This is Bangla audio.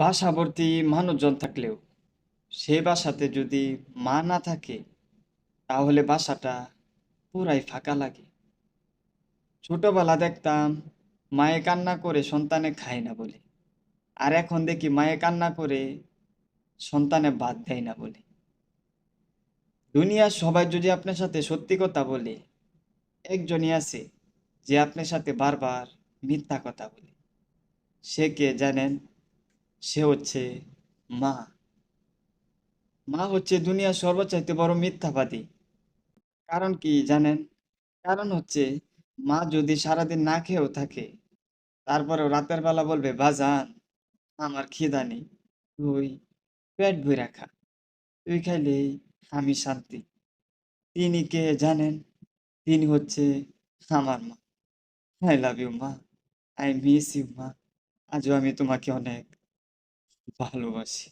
বাসাভর্তি মানুষজন থাকলেও সে বাসাতে যদি মা না থাকে, তাহলে বাসাটা পুরাই ফাঁকা লাগে। ছোটবেলা দেখতাম, মায়ে কান্না করে সন্তানে খায় না বলে। আর এখন দেখি মায়ে কান্না করে সন্তানে বাদ দেয় না বলে। দুনিয়ার সবাই যদি আপনার সাথে সত্যি কথা বলে, একজনই আছে যে আপনার সাথে বারবার মিথ্যা কথা বলে। সে কে জানেন? সে হচ্ছে মা। মা হচ্ছে দুনিয়ার সর্বচাইতে বড় মিথ্যাবাদী। কারণ কি জানেন? কারণ হচ্ছে মা যদি সারাদিন না খেয়েও থাকে, তারপরেও রাতের বেলা বলবে, বাজান, আমার খিদা নেই, তুই পেট ভরে রাখা তুই খাইলেই আমি শান্তি। তিনি কে জানেন? তিনি হচ্ছে আমার মা। আই লাভ ইউ মা। আই মিস ইউ মা। আজও আমি তোমাকে অনেক ভালোবাসি